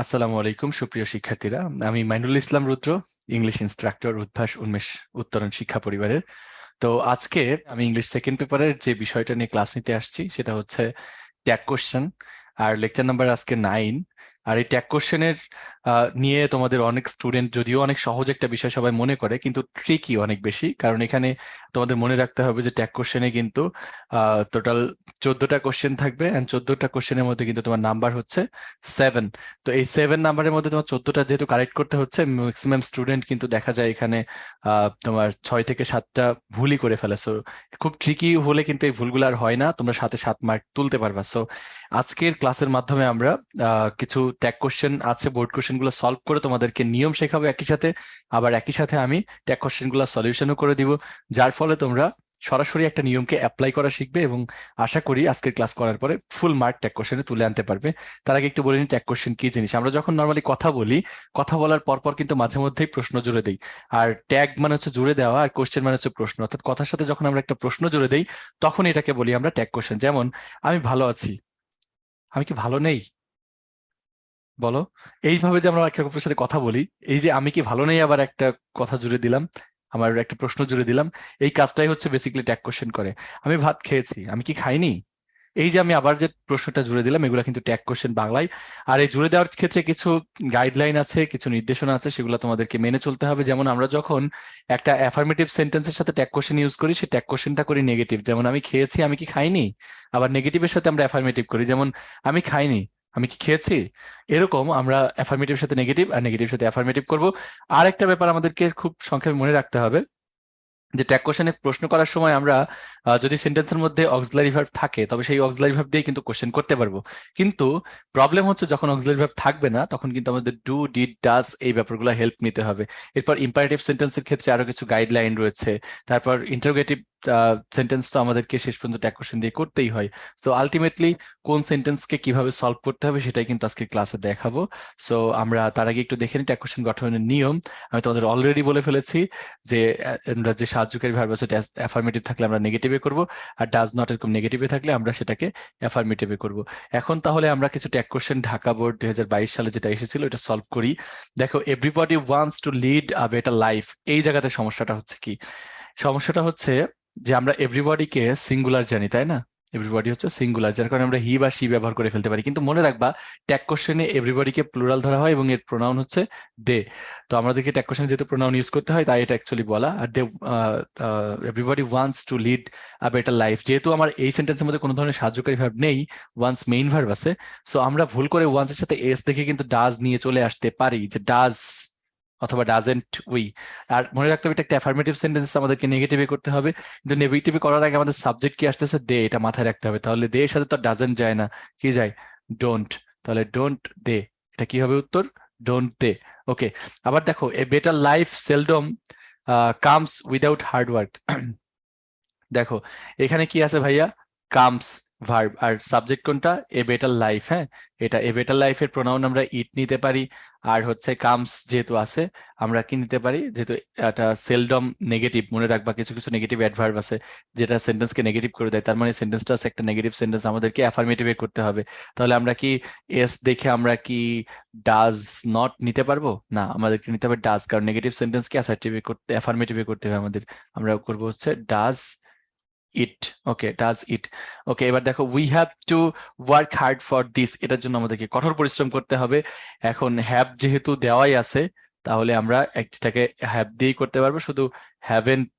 আসসালামু আলাইকুম, সুপ্রিয় শিক্ষার্থীরা। আমি মাইনুল ইসলাম রুদ্র ইংলিশ ইনস্ট্রাক্টর উদ্ভাস উন্মেষ, উত্তরণ শিক্ষা পরিবারের। তো আজকে আমি ইংলিশ সেকেন্ড পেপারের যে বিষয়টা নিয়ে ক্লাস নিতে আসছি, সেটা হচ্ছে ট্যাগ কোশ্চেন আর লেকচার নাম্বার আজকে নাইন আর এই ট্যাগ কোশ্চেনের নিয়ে তোমাদের অনেক স্টুডেন্ট যদিও অনেক সহজ একটা বিষয় সবাই মনে করে, কিন্তু ট্রিকি অনেক বেশি। কারণ এখানে তোমাদের মনে রাখতে হবে যে ট্যাগ কোশ্চেনে কিন্তু টোটাল চোদ্দটা কোশ্চেন থাকবে অ্যান্ড চোদ্দটা কোশ্চেনের মধ্যে কিন্তু তোমার নাম্বার হচ্ছে সেভেন তো এই সেভেন নাম্বারের মধ্যে তোমার চোদ্দটা যেহেতু কারেক্ট করতে হচ্ছে ম্যাক্সিমাম স্টুডেন্ট কিন্তু দেখা যায় এখানে তোমার ছয় থেকে সাতটা ভুলই করে ফেলে। সো খুব ট্রিকি হলে কিন্তু এই ভুলগুলো আর হয় না, তোমরা সাথে সাত মার্ক তুলতে পারবা। সো আজকের ক্লাসের মাধ্যমে আমরা কিছু ট্যাগ কোশ্চেন আছে বোর্ড কোশ্চেনগুলো সলভ করে তোমাদেরকে নিয়ম শেখাবো একই সাথে। আবার একই সাথে আমি ট্যাগ কোশ্চেনগুলো সলিউশনও করে দিব, যার ফলে তোমরা সরাসরি একটা নিয়মকে অ্যাপ্লাই করা শিখবে এবং আশা করি আজকের ক্লাস করার পরে ফুল মার্ক ট্যাগ কোশ্চেনে তুলে আনতে পারবে। তার আগে একটু বলে নিই ট্যাগ কোশ্চেন কি জিনিস? আমরা যখন নর্মালি কথা বলি, কথা বলার পরপর কিন্তু মাঝে মধ্যেই প্রশ্ন জুড়ে দিই। আর ট্যাগ মানে হচ্ছে জুড়ে দেওয়া, আর কোশ্চেন মানে হচ্ছে প্রশ্ন। অর্থাৎ কথার সাথে যখন আমরা একটা প্রশ্ন জুড়ে দিই তখন এটাকে বলি আমরা ট্যাগ কোশ্চেন যেমন, আমি ভালো আছি। আমি কি ভালো নেই? বলো। এইভাবে যে আমরা একে অপরের সাথে কথা বলি, এই যে আমি কি ভালো নেই আবার একটা কথা জুড়ে দিলাম, আমার একটা প্রশ্ন জুড়ে দিলাম, এই কাজটাই হচ্ছে বেসিক্যালি ট্যাগ কোশ্চেন করে। আমি ভাত খেয়েছি, আমি কি খাইনি? এই যে আমি আবার যে প্রশ্নটা জুড়ে দিলাম, এগুলো কিন্তু ট্যাগ কোশ্চেন বাংলায়। আর এই জুড়ে দেওয়ার ক্ষেত্রে কিছু গাইডলাইন আছে, কিছু নির্দেশনা আছে, সেগুলো তোমাদেরকে মেনে চলতে হবে। যেমন আমরা যখন একটা অ্যাফার্মেটিভ সেন্টেন্সের সাথে ট্যাগ কোশ্চেন ইউজ করি, সেই ট্যাগ কোশ্চেনটা করি নেগেটিভ যেমন আমি খেয়েছি, আমি কি খাইনি? আবার নেগেটিভের সাথে আমরা অ্যাফার্মেটিভ করি। যেমন আমি খাইনি আমি কি খেয়েছি? এরকম আমরা অ্যাফার্মেটিভ সাথে নেগেটিভ আর নেগেটিভ সাথে অ্যাফার্মেটিভ করব। আর একটা ব্যাপার আমাদেরকে খুব সংক্ষেপে মনে রাখতে হবে, যে ট্যাগ কোশ্চেনে প্রশ্ন করার সময় আমরা যদি সেন্টেন্সের মধ্যে অক্সিলারি ভার্ব থাকে, তবে সেই অক্সিলারি ভার্ব দিয়ে কিন্তু কোশ্চেন করতে পারব। কিন্তু প্রবলেম হচ্ছে যখন অক্সিলারি ভার্ব থাকবে না, তখন কিন্তু আমাদের ডু ডিড ডাস এই ব্যাপারগুলো হেল্প নিতে হবে। এরপর ইম্পারেটিভ সেন্টেন্সের ক্ষেত্রে আরও কিছু গাইডলাইন রয়েছে, তারপর ইন্টারোগেটিভ সেন্টেন্স তো আমাদেরকে শেষ পর্যন্ত ট্যাগ কোশ্চেন দিয়ে করতেই হয়। তো আলটিমেটলি কোন সেন্টেন্সকে কীভাবে সলভ করতে হবে সেটাই কিন্তু আজকে ক্লাসে দেখাবো। সো আমরা তার আগে একটু দেখে নিই ট্যাগ কোশ্চেন গঠনের নিয়ম। আমি তোমাদের অলরেডি বলে ফেলেছি যে আমরা যে সাহায্যকারী ভার্ব আছে অ্যাফার্মেটিভ থাকলে আমরা নেগেটিভে করব, আর ডাজ নট এরকম নেগেটিভে থাকলে আমরা সেটাকে অ্যাফার্মেটিভে করব। এখন তাহলে আমরা কিছু ট্যাগ কোশ্চেন ঢাকা বোর্ড দুই হাজার বাইশ সালে যেটা এসেছিল, এটা সলভ করি। দেখো everybody wants to lead a better life এই জায়গাতে সমস্যাটা হচ্ছে কি? সমস্যাটা হচ্ছে যে আমরা এভরিবডিকে সিঙ্গুলার জানি, তাই না? এভরিবডি হচ্ছে সিঙ্গুলার যার কারণে আমরা হি বা সি ব্যবহার করে ফেলতে পারি। কিন্তু মনে রাখবা ট্যাগ কোশ্চেনে এভরিবডিকে প্লুরাল ধরা হয় এবং এর প্রোনাউন হচ্ছে দে তো আমাদেরকে ট্যাগ কোশ্চেন যেহেতু প্রোনাউন ইউজ করতে হয়, তাই এটা অ্যাকচুয়ালি বলা। আর they everybody wants to lead a better life যেহেতু আমার এই সেন্টেন্সের মধ্যে কোনো ধরনের সাহায্যকারী ভার্ব নেই ওয়ান্স মেইন ভার্ব আছে। সো আমরা ভুল করে ওয়ান্সের সাথে এস দেখে কিন্তু ডাজ নিয়ে চলে আসতে পারি, যে ডাজ অথবা ডাজেন্ট উই আর মনে রাখতে হবে এটা একটা অ্যাফার্মেটিভ সেন্টেন্স আমাদেরকে নেগেটিভে করতে হবে। কিন্তু নেগেটিভে করার আগে আমাদের সাবজেক্ট কি আসতেছে? দে এটা মাথায় রাখতে হবে। তাহলে দে এর সাথে তো ডাজেন্ট যায় না। কি যায়? ডোন্ট তাহলে ডোন্ট দে এটা কি হবে উত্তর? ডোন্ট দে ওকে আবার দেখো a better life seldom comes without hard work দেখো, এখানে কি আছে ভাইয়া? কামস ভার্ব আর সাবজেক্ট কোনটা? এ বেটার লাইফ হ্যাঁ? এটা এ বেটার লাইফের প্রোনাউন আমরা ইট নিতে পারি। আর হচ্ছে কামস যেহেতু আছে, আমরা কি নিতে পারি? যেহেতু এটা সেলডম নেগেটিভ মনে রাখবা কিছু কিছু নেগেটিভ অ্যাডভার্ব আছে, যেটা সেন্টেন্সকে নেগেটিভ করে দেয়, তার মানে সেন্টেন্সটা আছে একটা নেগেটিভ সেন্টেন্স আমাদেরকে অ্যাফার্মেটিভে করতে হবে। তাহলে আমরা কি এস দেখে আমরা কি ডাজ নট নিতে পারব? না, আমাদেরকে নিতে হবে ডাজ কারণ নেগেটিভ সেন্টেন্সকে অ্যাসার্টিভে করতে অ্যাফার্মেটিভে করতে হবে আমাদের। আমরা করব হচ্ছে does it okay does it okay এবার দেখো we have to work hard for this এটার জন্য আমাদেরকে কঠোর পরিশ্রম করতে হবে। এখন হ্যাভ যেহেতু দেওয়াই আছে, তাহলে আমরা একটাকে হ্যাভ দিয়েই করতে পারব। শুধু হ্যাভেন্ট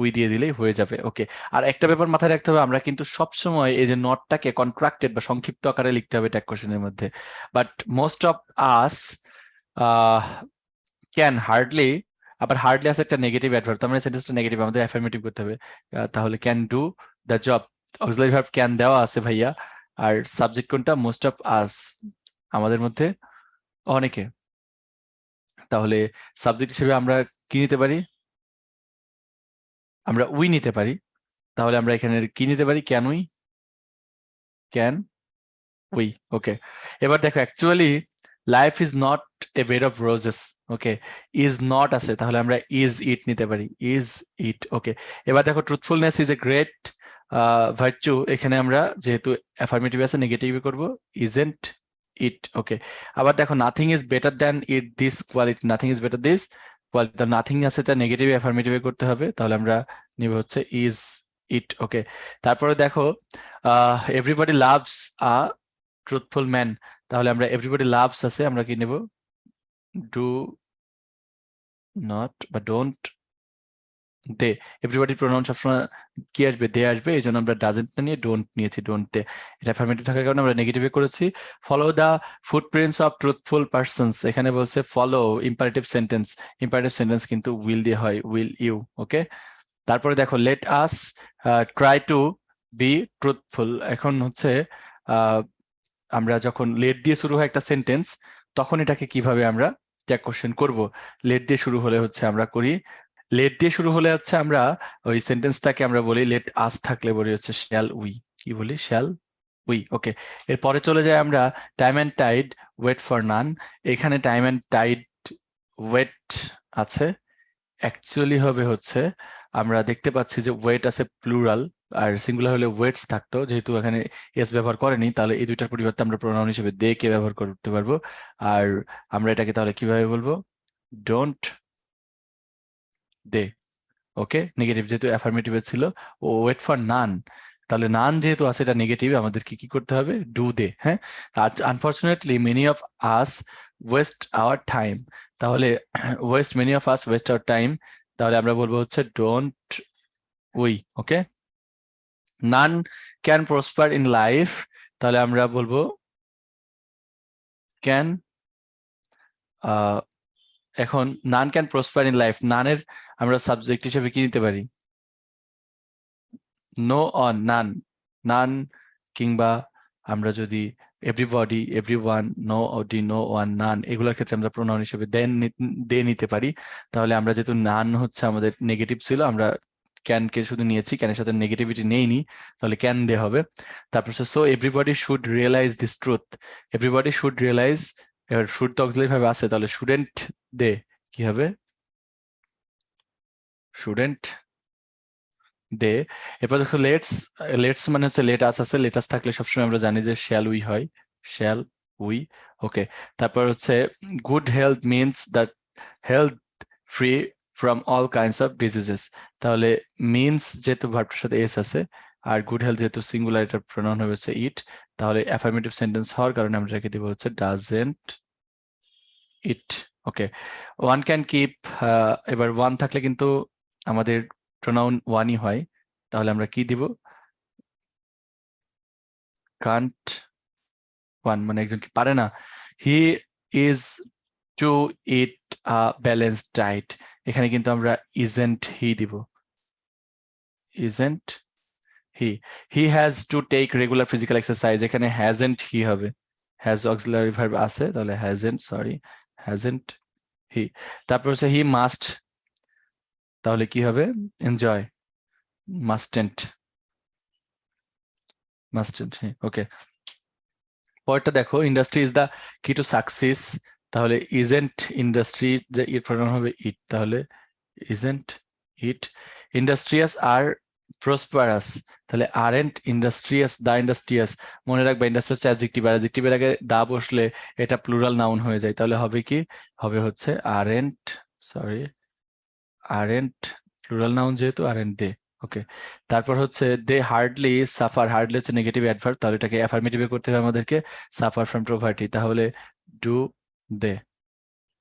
উই দিয়ে দিলেই হয়ে যাবে। ওকে আর একটা ব্যাপার মাথায় রাখতে হবে, আমরা কিন্তু সবসময় এই যে নটটাকে কন্ট্রাক্টেড বা সংক্ষিপ্ত আকারে লিখতে হবে ট্যাগ কোশ্চেনের মধ্যে। But most of us can hardly আবার হার্ডলি আছে একটা নেগেটিভ অ্যাডভার্ব তার মানে সেন্টেন্সটা নেগেটিভ আমাদের অ্যাফার্মেটিভ করতে হবে। তাহলে can do the job auxiliary verb can দেওয়া আছে ভাইয়া, আর সাবজেক্ট কোনটা? মোস্ট অফ আস আমাদের মধ্যে অনেকে। তাহলে সাবজেক্ট হিসেবে আমরা কি নিতে পারি? আমরা উই নিতে পারি। তাহলে আমরা এখানে কি নিতে পারি? Can we can we okay এবার দেখো actually life is not a bed of roses okay is not আছে, তাহলে আমরা ইজ ইট নিতে পারি ইজ ইট ওকে এবার দেখো truthfulness is a great virtue এখানে আমরা যেহেতু অ্যাফার্মেটিভ আছে নেগেটিভ করব ইজেন্ট ইট ওকে আবার দেখো nothing is better than it this quality nothing is better this quality nothing আছে তা নেগেটিভ অ্যাফার্মেটিভ করতে হবে, তাহলে আমরা নিব হচ্ছে ইজ ইট ওকে তারপরে দেখো everybody loves a truthful man তাহলে আমরা এভরিবডি লাভস আছে আমরা কি নেব? ডু নট বা ডোন্ট দে এভরিবডি প্রোনাউন সবসময় কি আসবে? দে আসবে এই জন্য আমরা ডাজেন্ট না নিয়ে ডোন্ট নিয়েছি ডোন্ট দে এটা অ্যাফার্মেটিভ থাকার কারণে আমরা নেগেটিভে করেছি। Follow the footprints of truthful persons এখানে বলছে follow imperative sentence imperative sentence কিন্তু উইল দিয়ে হয় উইল ইউ ওকে তারপরে দেখো let us try to be truthful এখন হচ্ছে আহ, আমরা যখন লেট দিয়ে শুরু হয় একটা সেন্টেন্স তখন এটাকে কীভাবে আমরা ট্যাগ কোশ্চেন করব? লেট দিয়ে শুরু হলে হচ্ছে আমরা করি লেট দিয়ে শুরু হলে হচ্ছে আমরা ওই সেন্টেন্সটাকে আমরা বলি লেট আস থাকলে বলি হচ্ছে শ্যাল উই কি বলি? শ্যাল উই ওকে এরপরে চলে যাই আমরা time and tide wait for none এখানে টাইম অ্যান্ড টাইড ওয়েট আছে। অ্যাকচুয়ালি হবে হচ্ছে আমরা দেখতে পাচ্ছি যে ওয়েট আছে প্লুরাল আর সিঙ্গুলার হলে ওয়েটস থাকতো, যেহেতু এখানে এস ব্যবহার করেনি, তাহলে এই দুইটার পরিবর্তে আমরা প্রোনাউন হিসেবে দে কে ব্যবহার করতে পারব। আর আমরা এটাকে তাহলে কীভাবে বলব? ডোন্ট দে ওকে নেগেটিভ যেহেতু অ্যাফার্মেটিভ ছিল, ও ওয়েট ফর নান তাহলে নান যেহেতু আছে, এটা নেগেটিভ আমাদের কি কি করতে হবে? ডু দে হ্যাঁ? Unfortunately many of us waste our time তাহলে waste many of us waste our time তাহলে আমরা বলব হচ্ছে don't we okay none can prosper in life তাহলে আমরা বলব ক্যান এখন none can prosper in life নানের আমরা সাবজেক্ট হিসেবে কি নিতে পারি? নো অন নান নান কিংবা আমরা যদি everybody everyone nobody no one none এগুলোর ক্ষেত্রে আমরা প্রোনাউন হিসেবে দেন দে নিতে পারি। তাহলে আমরা যেহেতু নান হচ্ছে আমাদের নেগেটিভ ছিল, আমরা ক্যান কে শুধু নিয়েছি ক্যানের সাথে নেগেটিভিটি নেইনি, তাহলে ক্যান দে হবে। তারপর so everybody should realise this truth everybody should realise এবার শুড তো অক্সিলারি আছে, তাহলে স্টুডেন্ট দে, কি হবে? Student they. এরপর দেখো লেটস লেটস মানে হচ্ছে লেট আস আছে লেটাস থাকলে সবসময় আমরা জানি যে শ্যাল উই হয় শ্যাল উই ওকে তারপর হচ্ছে good health means that health free from all kinds of diseases তাহলে মিনস যেহেতু ভার্বটার সাথে এস আছে, আর গুড হেলথ যেহেতু সিঙ্গুলার এটার প্রোনাউন হচ্ছে ইট তাহলে অ্যাফার্মেটিভ সেন্টেন্স হওয়ার কারণে আমরা রেখে দিব হচ্ছে doesn't it okay one can keep এবার ওয়ান থাকলে কিন্তু আমাদের প্রোনাউন ওয়ানই হয়, তাহলে আমরা কি দিব? কান্ট ওয়ান মানে একজন কি পারে না। He is to eat a balance diet এখানে কিন্তু আমরা ইজেন্ট হি দিব। Isn't he he has to take regular physical exercise এখানে হ্যাজেন্ট হি হবে। হ্যাজ অক্সিলারি ভার্ব আছে, তাহলে হ্যাজেন্ট সরি হ্যাজেন্ট হি তারপর হচ্ছে হি মাস্ট তাহলে কি হবে? এনজয় মাস্টেন্ট মাস্টেন্ট ওকে পরেরটা দেখো industry is the key to success তাহলে ইজেন্ট ইন্ডাস্ট্রি যে ইট প্রোনাউন হবে ইট, তাহলে ইজেন্ট ইট ইন্ডাস্ট্রিয়াস আর প্রসপারাস তাহলে আর এন্ট ইন্ডাস্ট্রিয়াস দা ইন্ডাস্ট্রিয়াস মনে রাখবে ইন্ডাস্ট্রি হচ্ছে অ্যাডজেক্টিভ আর অ্যাডজেক্টিভের আগে দা বসলে এটা প্লুরাল নাউন হয়ে যায়, তাহলে হবে কি? হবে হচ্ছে aren't sorry aren't plural noun যেহেতু আরেন্ট দে ওকে তারপর হচ্ছে দে হার্ডলি সাফার হার্ডলি হচ্ছে নেগেটিভ অ্যাডভার্ব তাহলে এটাকে অ্যাফার্মেটিভে করতে হবে আমাদেরকে সাফার ফ্রম প্রভার্টি তাহলে ডু দে।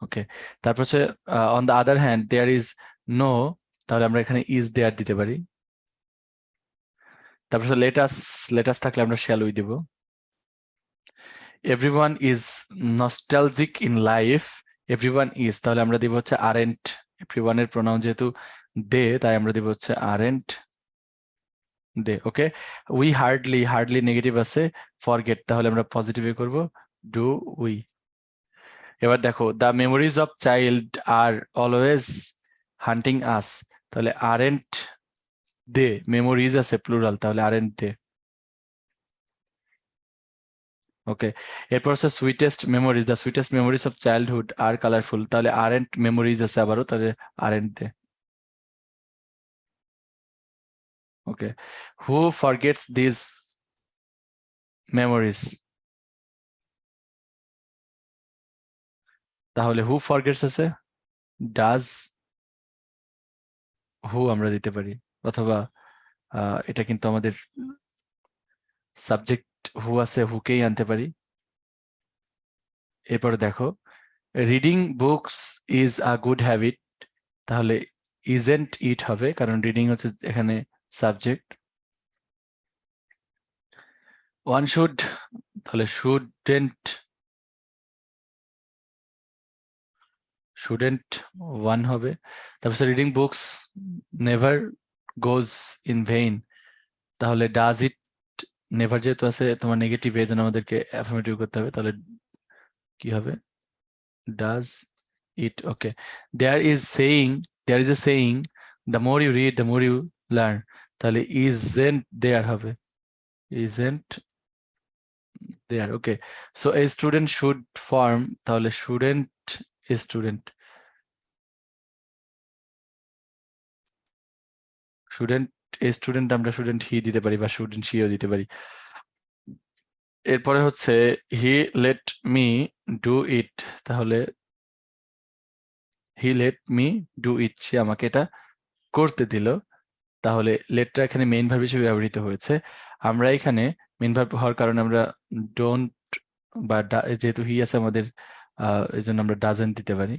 ওকে। তারপর হচ্ছে on the other hand there is no তাহলে আমরা এখানে ইজ দেয়ার দিতে পারি। তারপর হচ্ছে লেটাস লেটাস থাকলে আমরা shall we Dev. Everyone is nostalgic in life everyone is তাহলে আমরা দিব হচ্ছে আরেন্ট এভরিওয়ানের প্রোনাউন যেহেতু দে, তাই আমরা দিব হচ্ছে aren't they, okay? We hardly hardly negative আছে ফরগেট তাহলে আমরা পজিটিভে করব। ডু উই এবার দেখো the memories of child are always haunting us তাহলে আরেন্ট দে মেমোরিজ আছে প্লুরাল তাহলে আরেন্ট দে ওকে এরপর হচ্ছে sweetest memories the sweetest memories of childhood are colourful তাহলে আরেন্ট মেমোরিজ আছে আবারও, তাহলে aren't they okay who forgets this memories তাহলে হু ফরগেটস আছে ডাজ হু আমরা দিতে পারি? অথবা এটা কিন্তু আমাদের সাবজেক্ট হু আছে হুকেই আনতে পারি? এরপরে দেখো reading books is a good habit তাহলে ইজেন্ট ইট হবে? কারণ রিডিং হচ্ছে এখানে সাবজেক্ট ওয়ান শুড তাহলে শুডেন্ট শুডেন্ট ওয়ান হবে? তারপর reading books never goes in vain তাহলে ডাজ ইট নেভার যেহেতু আছে, তোমার নেগেটিভ জন্য আমাদেরকে অ্যাফার্মেটিভ করতে হবে, তাহলে কি হবে? Does it okay there is saying there is a saying the more you read the more you learn তাহলে ইজেন্ট দেয়ার হবে? Isn't there okay so a student should form তাহলে স্টুডেন্ট স্টুডেন্ট স্টুডেন্ট স্টুডেন্ট আমরা student he দিতে পারি বা student she দিতে পারি। এরপরে হচ্ছে he let me do it তাহলে he let me do it সে আমাকে এটা করতে দিল। তাহলে লেটটা এখানে মেইন ভার্ব হিসেবে ব্যবহৃত হয়েছে। আমরা এখানে মেইন ভার্ব হওয়ার কারণে আমরা ডোন্ট বা যেহেতু হি আছে আমাদের এই জন্য আমরা ডাজেন্ট দিতে পারি।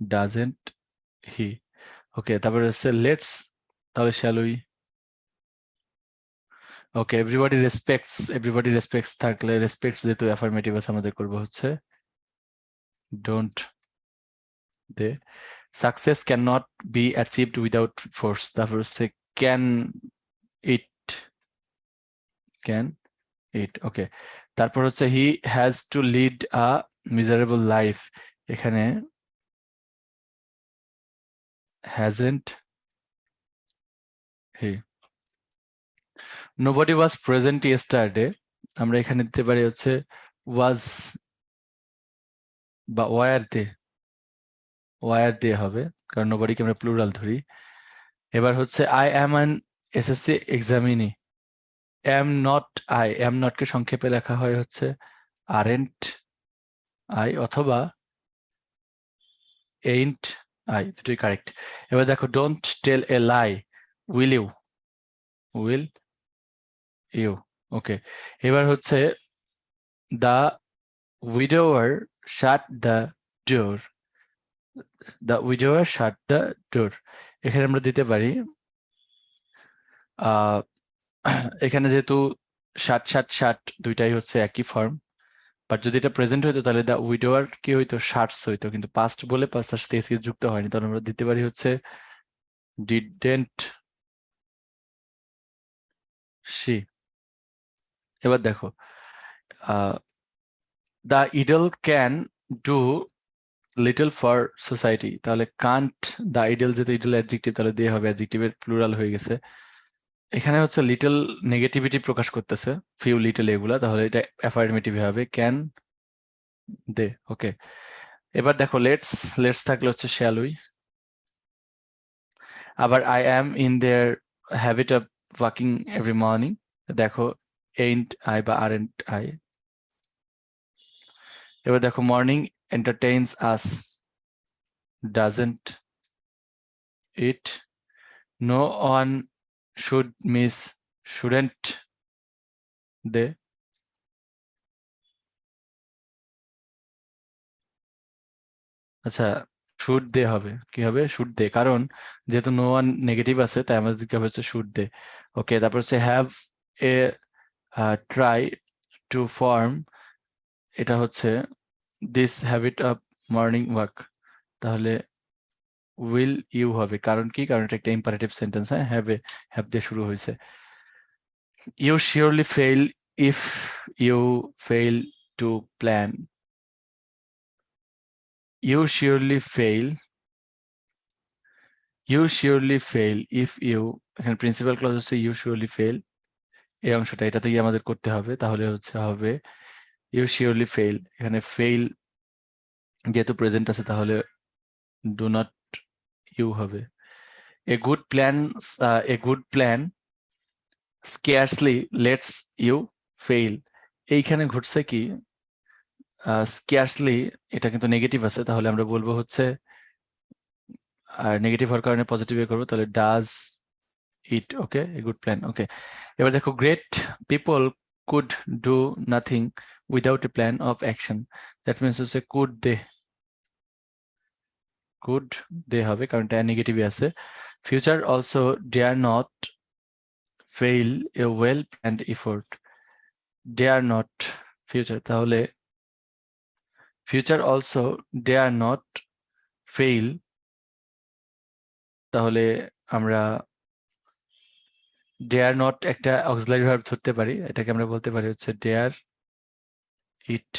ডাজেন্ট হি ওকে তারপরে হচ্ছে লেটস তাহলে shall we okay everybody respects everybody respects থাকলে রেসপেক্টস যেহেতু অ্যাফার্মেটিভ আছে, আমাদের করব হচ্ছে don't they. Success can not be achieved without force তারপর হচ্ছে can it can it okay তারপর হচ্ছে he has to lead a miserable life এখানে hasn't he. Nobody was present yesterday আমরা এখানে দিতে পারি হচ্ছে ওয়াজ বা ওয়ার দে ওয়ার দে হবে, কারণ নোবডিকে আমরা প্লুরাল ধরি। এবার হচ্ছে I am an SSC examinee am not I am নটকে সংক্ষেপে লেখা হয় হচ্ছে আরেন্ট আই অথবা এইন্ট আই দুটোই কারেক্ট এবার দেখো don't tell a lie will you will you okay এবার হচ্ছে the widower shut the door the widower shut the door এখানে আমরা দিতে পারি এখানে যেহেতু ষাট ষাট ষাট দুইটাই হচ্ছে একই ফর্ম বাট যদি এটা প্রেজেন্ট হইতো, তাহলে দ্য উইডোয়ার কি হইতো? শার্টস হইতো। কিন্তু পাস্ট বলে পাস্টার সাথে এসি যুক্ত হয়নি। তাহলে আমরা দিতে পারি হচ্ছে ডিডেন্ট সি এবার দেখো the idle can do little for society তাহলে কান্ট দ্য আইডল যেহেতু ইডল অ্যাডজেক্টিভ তাহলে দিয়ে হবে অ্যাডজেক্টিভের প্লুরাল হয়ে গেছে। এখানে হচ্ছে লিটল নেগেটিভিটি প্রকাশ করতেছে ফিউ লিটল এগুলা, তাহলে এটা অ্যাফার্মেটিভ হবে ক্যান দে ওকে এবার দেখো লেটস লেটস থাকলে হচ্ছে শ্যাল উই আবার I am in their habit of walking every morning দেখো এইন্ট আই বা আর এন্ট আই এবার দেখো morning entertains us, doesn't it no one should miss, shouldn't they? আচ্ছা শুড দে হবে? কি হবে? শুড দে কারণ যেহেতু নো ওয়ান নেগেটিভ আছে, তাই আমাদেরকে হচ্ছে শুড দে ওকে তারপর হচ্ছে have a try to form এটা হচ্ছে this habit of morning walk তাহলে উইল ইউ হবে কারণ কি? কারণ এটা একটা ইম্পারেটিভ সেন্টেন্স হ্যাঁ? হ্যাভ হ্যাভ দিয়ে শুরু হয়েছে। You surely fail if you fail to plan you surely fail you surely fail if you এখানে প্রিন্সিপাল ক্লজ হচ্ছে ইউ শিওরলি ফেইল এই অংশটা এটা থেকে আমাদের করতে হবে। তাহলে হচ্ছে হবে ইউ শিওরলি ফেইল এখানে ফেইল যেহেতু প্রেজেন্ট আছে, তাহলে ডু নট ইউ হবে a good plan a good plan scarcely let's you fail এইখানে ঘটছে কি? স্কেয়ার্সলি এটা কিন্তু নেগেটিভ আছে, তাহলে আমরা বলব হচ্ছে, আর নেগেটিভ হওয়ার কারণে পজিটিভ করব, তাহলে does it okay a good plan okay এবার দেখো great people could do nothing without a plan of action that means হচ্ছে কুড দে কুড দে হবে, কারণ এটা নেগেটিভই আছে। Future also dare not fail a well planned effort dare not future তাহলে future also dare not fail তাহলে আমরা dare not একটা অক্সিলারি ভার্ব ধরতে পারি, এটাকে আমরা বলতে পারি হচ্ছে ডেয়ার ইট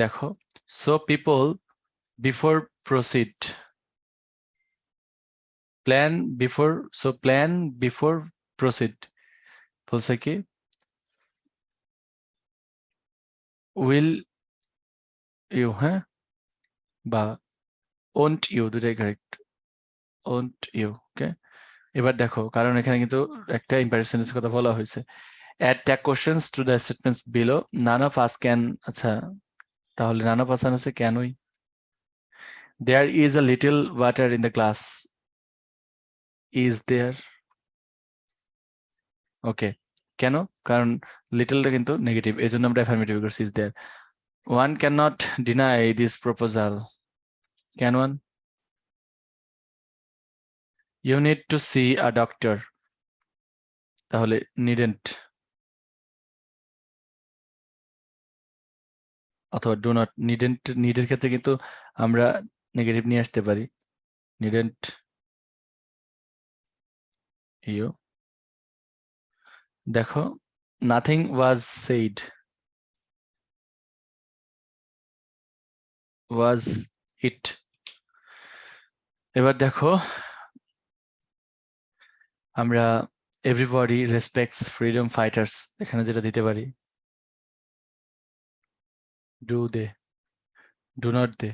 দেখো so people before proceed plan before so plan before proceed বলছে কি উইল ইউ হ্যাঁ বা ওন্ট ইউ দুটাই কারেক্ট ওন্ট ইউ ওকে এবার দেখো, কারণ এখানে কিন্তু একটা ইম্পারেটিভ সেন্টেন্স কথা বলা হয়েছে। Add tag questions to the statements below none of us can আচ্ছা তাহলে নান অফ আসান আছে ক্যানই there is a little water in the glass is there okay কেন? কারণ লিটলটা কিন্তু নেগেটিভ এই জন্য আমরা অ্যাফার্মেটিভ করছি is there one can not deny this proposal can one you need to see a doctor তাহলে নিডেন্ট অথবা ডু নট নিডেন্ট নিডের ক্ষেত্রে কিন্তু আমরা নেগেটিভ নিয়ে আসতে পারি নিডেন্ট ইউ দেখো nothing was said was it এবার দেখো আমরা এভরিবডি রেসপেক্টস ফ্রিডম ফাইটার্স এখানে যেটা দিতে পারি। Do they do not they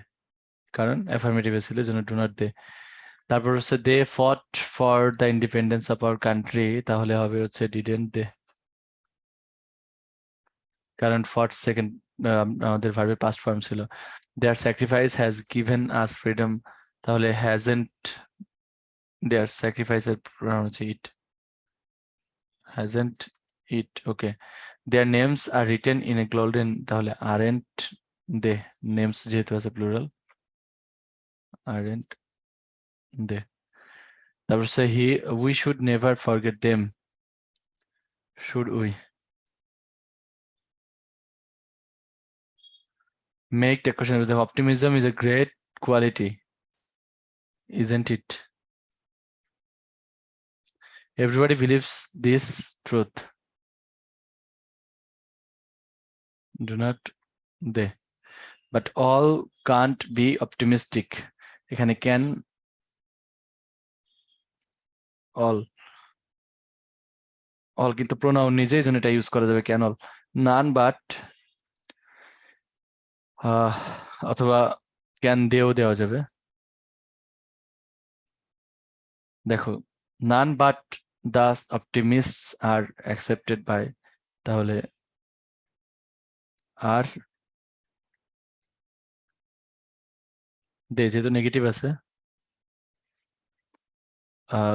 কারণ অ্যাফার্মেটিভ ছিল জন্য ডু নট দে তারপর হচ্ছে they fought for the independence of our country তাহলে হবে হচ্ছে ডিডেন্ট দে কারণ ফট সেকেন্ড আমাদের ভার্বের পাস্ট ফর্ম ছিল। Their sacrifice has given us freedom তাহলে হ্যাজেন্ট দেয়ার স্যাক্রিফাইসের প্রোনাউন হচ্ছে it hasn't it okay their names are written in a golden তাহলে আরেন্ট দে নেমস যেহেতু আছে plural আরেন্ট দে তারপর সে he we should never forget them should we make the question with optimism is a great quality isn't it everybody believes this truth do not they but all can't be optimistic এখানে can all all কিন্তু pronoun নিজেই জন্য এটা use করা যাবে can all none but অথবা can দিয়েও দেওয়া যাবে। দেখো none but the optimist are accepted by তাহলে আর যেহেতু নেগেটিভ আছে।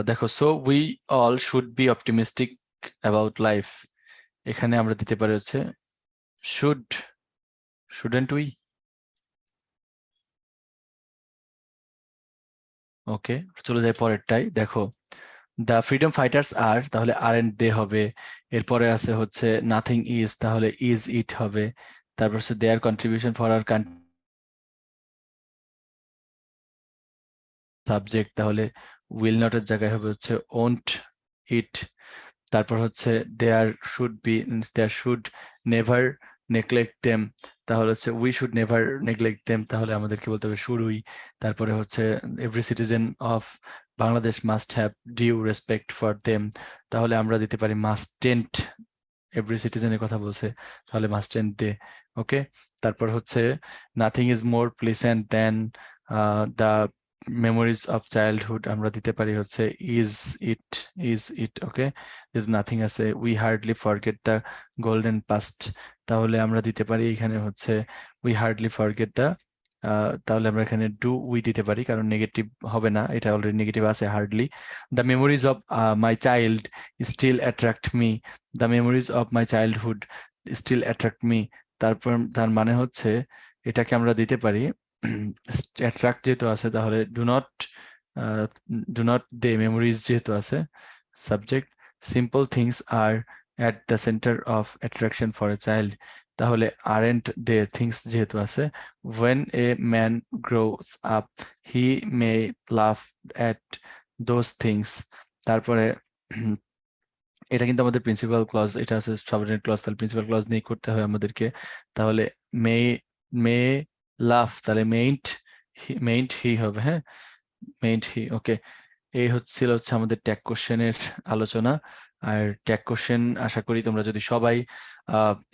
দেখো so we all should be optimistic about life এখানে আমরা দিতে পারি হচ্ছে শুড শুডেন্ট উই ওকে চলে যাই পরেরটাই দেখো দ্য ফ্রিডম ফাইটার্স আর তাহলে আর এন্ড দে হবে। এরপরে আছে হচ্ছে নাথিং ইজ তাহলে ইজ ইট হবে। তারপর হচ্ছে their contribution for our subject তাহলে উইল নটের জায়গায় হবে হচ্ছে ওন্ট ইট তারপর হচ্ছে there should be there should never neglect them তাহলে হচ্ছে we should never neglect them তাহলে আমাদেরকে বলতে হবে শুড উই তারপরে হচ্ছে every citizen of Bangladesh must have due respect for them তাহলে আমরা দিতে পারি মাস্টেন্ট এভরি সিটিজেনের কথা বলছে, তাহলে মাস্টেন্ট দে ওকে তারপর হচ্ছে nothing is more pleasant than the memories of childhood আমরা দিতে পারি হচ্ছে ইজ ইট ইজ ইট ওকে যেহেতু নাথিং আছে we hardly forget the golden past তাহলে আমরা দিতে পারি এখানে হচ্ছে উই হার্ডলি ফরগেট দ্য তাহলে আমরা এখানে ডু উই দিতে পারি, কারণ নেগেটিভ হবে না, এটা অলরেডি নেগেটিভ আছে hardly the memories of my child still attract me the memories of my childhood still attract me তারপর, তার মানে হচ্ছে, এটাকে আমরা দিতে পারি অ্যাট্রাক্ট যেহেতু আছে, তাহলে do not do not they memories যেহেতু আছে subject simple things are at the centre of attraction for a child তাহলে আরেন্ট দে থিংস যেহেতু আছে, when a man grows up, he may laugh at those things. তারপরে, এটা কিন্তু আমাদের principal clause এটা আছে সাবঅর্ডিনেট ক্লজ তাহলে প্রিন্সিপাল ক্লজ নিয়ে করতে হবে আমাদেরকে। তাহলে মে মে লাভ তাহলে মেইন্ট মেইন্ট হি হবে হ্যাঁ? মেইন্ট হি ওকে এই হচ্ছিল হচ্ছে আমাদের ট্যাগ কোশ্চেনের আলোচনা। আর ট্যাগ কোশ্চেন আশা করি তোমরা যদি সবাই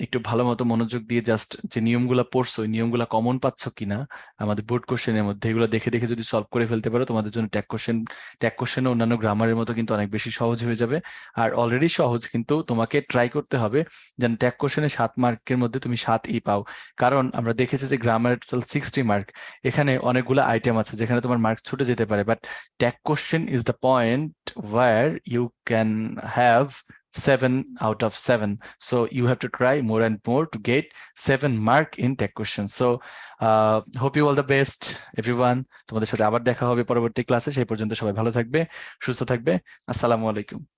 একটু ভালো মতো মনোযোগ দিয়ে জাস্ট যে নিয়মগুলা পড়ছো, ওই নিয়মগুলা কমন পাচ্ছ কিনা, আমাদের বোর্ড কোশ্চেনের মধ্যে, এগুলো দেখে দেখে যদি সলভ করে ফেলতে পারো, তোমাদের জন্য ট্যাগ কোশ্চেন ট্যাগ কোশ্চেন অন্যান্য গ্রামারের মতো কিন্তু অনেক বেশি সহজ হয়ে যাবে। আর অলরেডি সহজ কিন্তু তোমাকে ট্রাই করতে হবে যেন ট্যাগ কোশ্চেনে সাত মার্কের মধ্যে তুমি সাত ই পাও। কারণ আমরা দেখেছি যে গ্রামারের টোটাল সিক্সটি মার্ক এখানে অনেকগুলো আইটেম আছে যেখানে তোমার মার্ক ছুটে যেতে পারে but tag question is the point where you can have seven out of seven. So you have to try more and more to get seven mark in tech questions. So uh, hope you all the best, everyone. তোমাদের সাথে আবার দেখা হবে পরবর্তী ক্লাসে সেই পর্যন্ত সবাই ভালো থাকবে সুস্থ থাকবে আসসালামু আলাইকুম